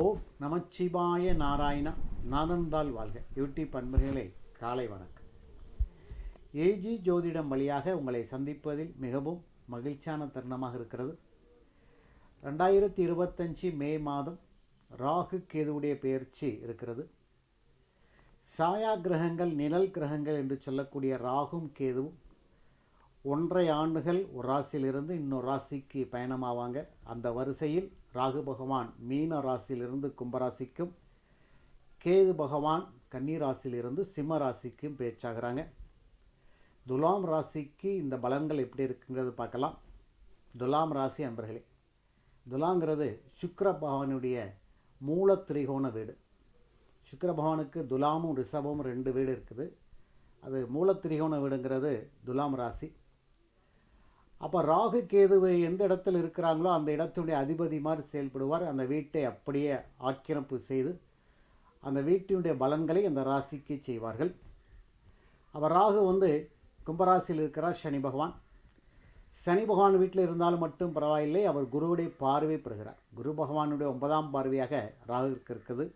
ஓம் நமச்சிவாய நாராயணா நாதந்தால் வாழ்க. யூடியூப் அன்பர்களே காலை வணக்கம். ஏஜி ஜோதிடம் வழியாக உங்களை சந்திப்பதில் மிகவும் மகிழ்ச்சியான தருணமாக இருக்கிறது. ரெண்டாயிரத்தி இருபத்தஞ்சி மே மாதம் ராகு கேதுவுடைய பெயர்ச்சி இருக்கிறது. சாயா கிரகங்கள் நிழல் கிரகங்கள் என்று சொல்லக்கூடிய ராகும் கேதுவும் ஒன்றை ஆண்டுகள் ஒரு ராசியிலிருந்து இன்னொரு ராசிக்கு பயணமாவாங்க. அந்த வரிசையில் ராகு பகவான் மீன ராசியிலிருந்து கும்பராசிக்கும் கேது பகவான் கன்னி ராசியிலிருந்து சிம்ம ராசிக்கும் பேச்சாகிறாங்க. துலாம் ராசிக்கு இந்த பலன்கள் எப்படி இருக்குங்கிறது பார்க்கலாம். துலாம் ராசி அன்பர்களே துலாங்கிறது சுக்கர பகவானுடைய மூல திரிகோண வீடு. சுக்கர பகவானுக்கு துலாமும் ரிஷபமும் ரெண்டு வீடு இருக்குது. அது மூல திரிகோண வீடுங்கிறது துலாம் ராசி. அப்போ ராகு கேதுவை எந்த இடத்துல இருக்கிறாங்களோ அந்த இடத்துடைய அதிபதி மாதிரி செயல்படுவார். அந்த வீட்டை அப்படியே ஆக்கிரமிப்பு செய்து அந்த வீட்டினுடைய பலன்களை அந்த ராசிக்கு செய்வார்கள். அவர் ராகு வந்து கும்பராசியில் இருக்கிறார் சனி பகவான். சனி பகவான் வீட்டில் இருந்தாலும் மட்டும் பரவாயில்லை அவர் குருவுடைய பார்வை பெறுகிறார். குரு பகவானுடைய ஒன்பதாம் பார்வையாக ராகுவிற்கு இருக்குது.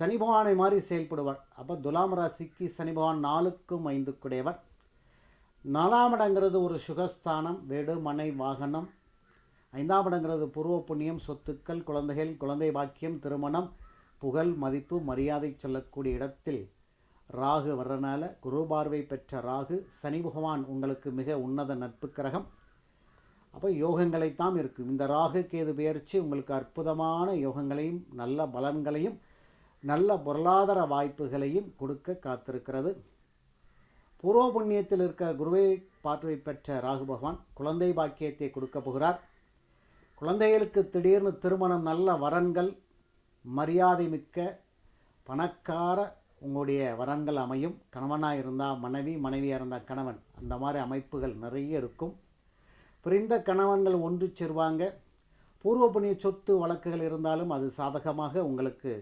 சனி பகவானை மாதிரி செயல்படுவார். அப்போ துலாம் ராசிக்கு சனி பகவான் நாலுக்கும் ஐந்துக்குடையவர். நாலாம் இடங்கிறது ஒரு சுகஸ்தானம் வீடு மனை வாகனம். ஐந்தாம் இடங்கிறது பூர்வ புண்ணியம் சொத்துக்கள் குழந்தைகள் குழந்தை பாக்கியம் திருமணம் புகழ் மதிப்பு மரியாதை சொல்லக்கூடிய இடத்தில் ராகு வர்றனால குரு பார்வை பெற்ற ராகு சனி பகவான் உங்களுக்கு மிக உன்னத நட்பு கிரகம். அப்போ யோகங்களைத்தான் இருக்கும். இந்த ராகு கேது பெயர்ச்சி உங்களுக்கு அற்புதமான யோகங்களையும் நல்ல பலன்களையும் நல்ல பொருளாதார வாய்ப்புகளையும் கொடுக்க காத்திருக்கிறது. பூர்வ புண்ணியத்தில் இருக்கிற குருவை பார்வை பெற்ற ராகு பகவான் குழந்தை பாக்கியத்தை கொடுக்க போகிறார். குழந்தைகளுக்கு திடீர்னு திருமணம் நல்ல வரன்கள் மரியாதை மிக்க பணக்கார உங்களுடைய வரன்கள் அமையும். கணவனாக இருந்தால் மனைவி மனைவியாக இருந்தால் கணவன். அந்த மாதிரி அமைப்புகள் நிறைய இருக்கும். பிரிந்த கணவன்கள் ஒன்று சேருவாங்க. பூர்வ புண்ணிய சொத்து வழக்குகள் இருந்தாலும் அது சாதகமாக உங்களுக்கு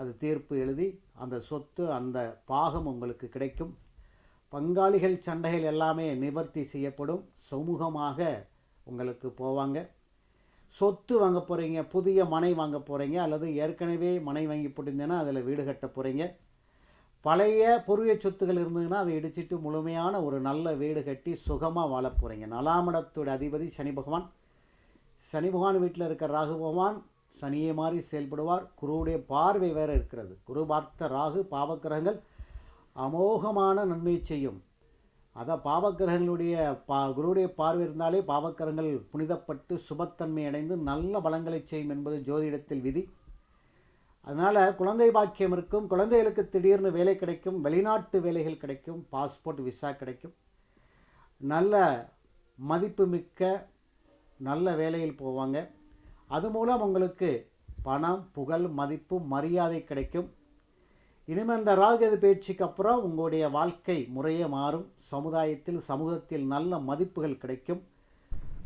அது தீர்ப்பு எழுதி அந்த சொத்து அந்த பாகம் உங்களுக்கு கிடைக்கும். பங்காளிகள் சண்டைகள் எல்லாமே நிவர்த்தி செய்யப்படும். சமூகமாக உங்களுக்கு போவாங்க. சொத்து வாங்க போகிறீங்க புதிய மனை வாங்க போகிறீங்க அல்லது ஏற்கனவே மனை வாங்கி போட்டிருந்தேன்னா அதில் வீடு கட்ட போகிறீங்க பழைய பொருவிய சொத்துகள் இருந்ததுன்னா அதை இடிச்சிட்டு முழுமையான ஒரு நல்ல வீடு கட்டி சுகமாக வாழ போகிறீங்க நலாமடத்தோட அதிபதி சனி பகவான். சனி பகவான் வீட்டில் இருக்கிற ராகு பகவான் சனியை மாதிரி செயல்படுவார். குருவுடைய பார்வை வேறு இருக்கிறது. குரு பார்த்த ராகு பாவக்கிரகங்கள் அமோகமான நன்மை செய்யும். அதான் பாவக்கிரகங்களுடைய பா குருவுடைய பார்வை இருந்தாலே பாவக்கிரகங்கள் புனிதப்பட்டு சுபத்தன்மை அடைந்து நல்ல பலங்களை செய்யும் என்பது ஜோதிடத்தில் விதி. அதனால் குழந்தை பாக்கியம் இருக்கும் குழந்தைகளுக்கு திடீர்னு வேலை கிடைக்கும் வெளிநாட்டு வேலைகள் கிடைக்கும் பாஸ்போர்ட் விசா கிடைக்கும். நல்ல மதிப்புமிக்க நல்ல வேலையில் போவாங்க. அது மூலம் உங்களுக்கு பணம் புகழ் மதிப்பு மரியாதை கிடைக்கும். இனிமேல் இந்த ராகுகேது பயிற்சிக்கு அப்புறம் உங்களுடைய வாழ்க்கை முறையே மாறும். சமுதாயத்தில் சமூகத்தில் நல்ல மதிப்புகள் கிடைக்கும்.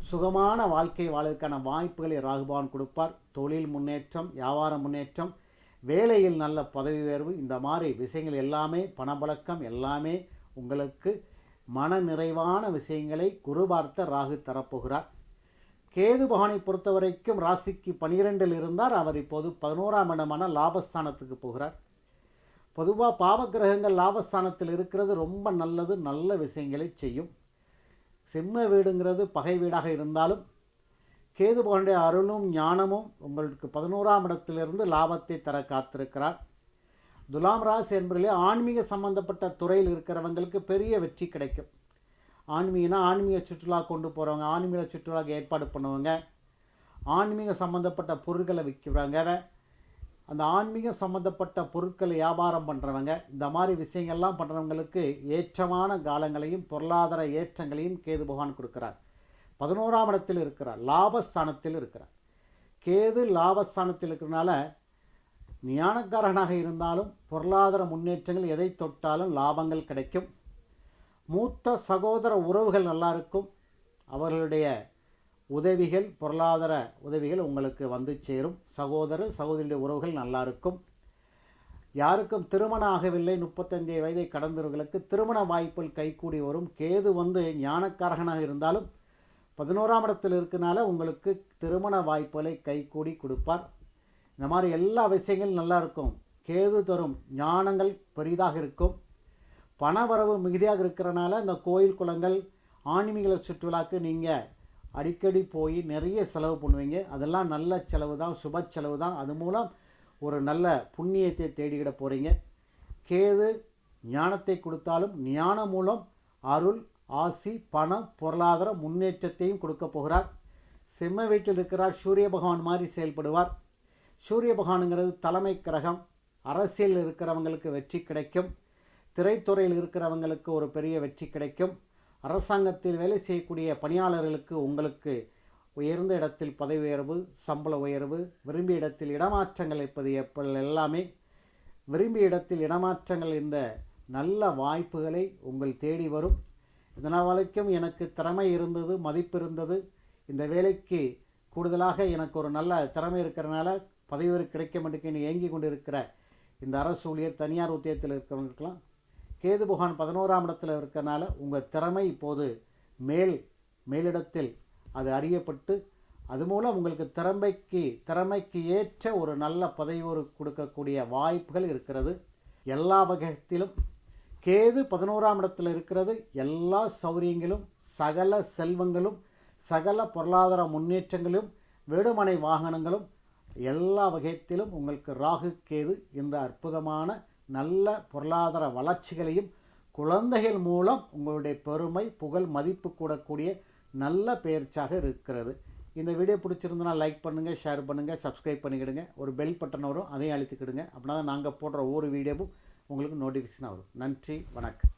சுகமான வாழ்க்கை வாழ்வதற்கான வாய்ப்புகளை ராகுபவான் கொடுப்பார். தொழில் முன்னேற்றம் வியாபார முன்னேற்றம் வேலையில் நல்ல பதவி உயர்வு இந்த மாதிரி விஷயங்கள் எல்லாமே பணப்பழக்கம் எல்லாமே உங்களுக்கு மன நிறைவான விஷயங்களை குரு பார்த்த ராகு தரப்போகிறார். கேது பகவானை பொறுத்த வரைக்கும் ராசிக்கு பனிரெண்டில் இருந்தார். அவர் இப்போது பதினோராம் இடமான லாபஸ்தானத்துக்கு போகிறார். பொதுவாக பாவக்கிரகங்கள் லாபஸ்தானத்தில் இருக்கிறது ரொம்ப நல்லது நல்ல விஷயங்களை செய்யும். சிம்ம வீடுங்கிறது பகை வீடாக இருந்தாலும் கேது பகவானுடைய அருளும் ஞானமும் உங்களுக்கு பதினோராம் இடத்திலிருந்து லாபத்தை தர காத்திருக்கிறார். துலாம் ராசி என்பதிலே ஆன்மீக சம்பந்தப்பட்ட துறையில் இருக்கிறவங்களுக்கு பெரிய வெற்றி கிடைக்கும். ஆன்மீகனா ஆன்மீக சுற்றுலா கொண்டு போகிறவங்க ஆன்மீக சுற்றுலாக்கு ஏற்பாடு பண்ணுவாங்க. ஆன்மீக சம்மந்தப்பட்ட பொருட்களை விற்கிறாங்க அந்த ஆன்மீகம் சம்மந்தப்பட்ட பொருட்களை வியாபாரம் பண்ணுறவங்க இந்த மாதிரி விஷயங்கள்லாம் பண்ணுறவங்களுக்கு ஏற்றமான காலங்களையும் பொருளாதார ஏற்றங்களையும் கேது பகவான் கொடுக்குறார். பதினோராம் இடத்தில் இருக்கிறார் லாபஸ்தானத்தில் இருக்கிறார். கேது லாபஸ்தானத்தில் இருக்கிறனால ஞானக்காரனாக இருந்தாலும் பொருளாதார முன்னேற்றங்கள் எதை தொட்டாலும் லாபங்கள் கிடைக்கும். மூத்த சகோதர உறவுகள் நல்லா இருக்கும். அவர்களுடைய உதவிகள் பொருளாதார உதவிகள் உங்களுக்கு வந்து சேரும். சகோதர சகோதரியுடைய உறவுகள் நல்லா இருக்கும் யாருக்கும் திருமணம் ஆகவில்லை. முப்பத்தஞ்சு வயதை கடந்தவர்களுக்கு திருமண வாய்ப்புகள் கைகூடி வரும். கேது வந்து ஞானக்காரகனாக இருந்தாலும் பதினோராம் இடத்தில் இருக்கனால உங்களுக்கு திருமண வாய்ப்புகளை கைகூடி கொடுப்பார். இந்த மாதிரி எல்லா விஷயங்களும் நல்லா இருக்கும் கேது தரும் ஞானங்கள் பெரிதாக இருக்கும். பணவரவு மிகுதியாக இருக்கிறனால இந்த கோயில் குளங்கள் ஆன்மீக சுற்றுலாக்கு நீங்கள் அடிக்கடி போய் நிறைய செலவு பண்ணுவீங்க. அதெல்லாம் நல்ல செலவு தான் சுப செலவு தான். அது மூலம் ஒரு நல்ல புண்ணியத்தை தேடிக்கிட போகிறீங்க கேது ஞானத்தை கொடுத்தாலும் ஞானம் மூலம் அருள் ஆசி பணம் பொருளாதார முன்னேற்றத்தையும் கொடுக்க போகிறார். சிம்ம வீட்டில் இருக்கிறார். சூரிய பகவான் மாதிரி செயல்படுவார். சூரிய பகவானுங்கிறது தலைமை கிரகம். அரசியல் இருக்கிறவங்களுக்கு வெற்றி கிடைக்கும். திரைத்துறையில் இருக்கிறவங்களுக்கு ஒரு பெரிய வெற்றி கிடைக்கும். அரசாங்கத்தில் வேலை செய்யக்கூடிய பணியாளர்களுக்கு உங்களுக்கு உயர்ந்த இடத்தில் பதவி உயர்வு சம்பள உயர்வு விரும்பிய இடத்தில் இடமாற்றங்கள் இருப்பது எப்படி எல்லாமே. விரும்பிய இடத்தில் இடமாற்றங்கள் என்ற நல்ல வாய்ப்புகளை உங்கள் தேடி வரும். இதனால் வரைக்கும் எனக்கு திறமை இருந்தது மதிப்பு இருந்தது. இந்த வேலைக்கு கூடுதலாக எனக்கு ஒரு நல்ல திறமை இருக்கிறனால பதவி உயர்வு கிடைக்க மாட்டேங்குன்னு ஏங்கி கொண்டு இருக்கிற இந்த அரசு ஊழியர் தனியார் உத்தியத்தில் இருக்கிறவங்களுக்கெல்லாம் கேது புகான் பதினோராம் இடத்தில் இருக்கறனால உங்கள் திறமை இப்போது மேல் மேலிடத்தில் அது அறியப்பட்டு அது மூலம் உங்களுக்கு திறமைக்கு திறமைக்கு ஏற்ற ஒரு நல்ல பதவி கொடுக்கக்கூடிய வாய்ப்புகள் இருக்கிறது. எல்லா வகையத்திலும் கேது பதினோராம் இடத்தில் இருக்கிறது. எல்லா சௌரியங்களும் சகல செல்வங்களும் சகல பொருளாதார முன்னேற்றங்களும் வீடுமனை வாகனங்களும் எல்லா வகையத்திலும் உங்களுக்கு ராகு கேது இந்த அற்புதமான நல்ல பொருளாதார வளர்ச்சிகளையும் குழந்தைகள் மூலம் உங்களுடைய பெருமை புகழ் மதிப்பு கூடக்கூடிய நல்ல பயிற்சியாக இருக்கிறது. இந்த வீடியோ பிடிச்சிருந்தனா லைக் பண்ணுங்கள் ஷேர் பண்ணுங்கள் சப்ஸ்கிரைப் பண்ணிக்கிடுங்க. ஒரு பெல் பட்டன் வரும் அதையும் அழுத்திக்கிடுங்க. அப்படின்னா நாங்கள் போடுற ஒவ்வொரு வீடியோவும் உங்களுக்கு நோட்டிஃபிகேஷன் வரும். நன்றி வணக்கம்.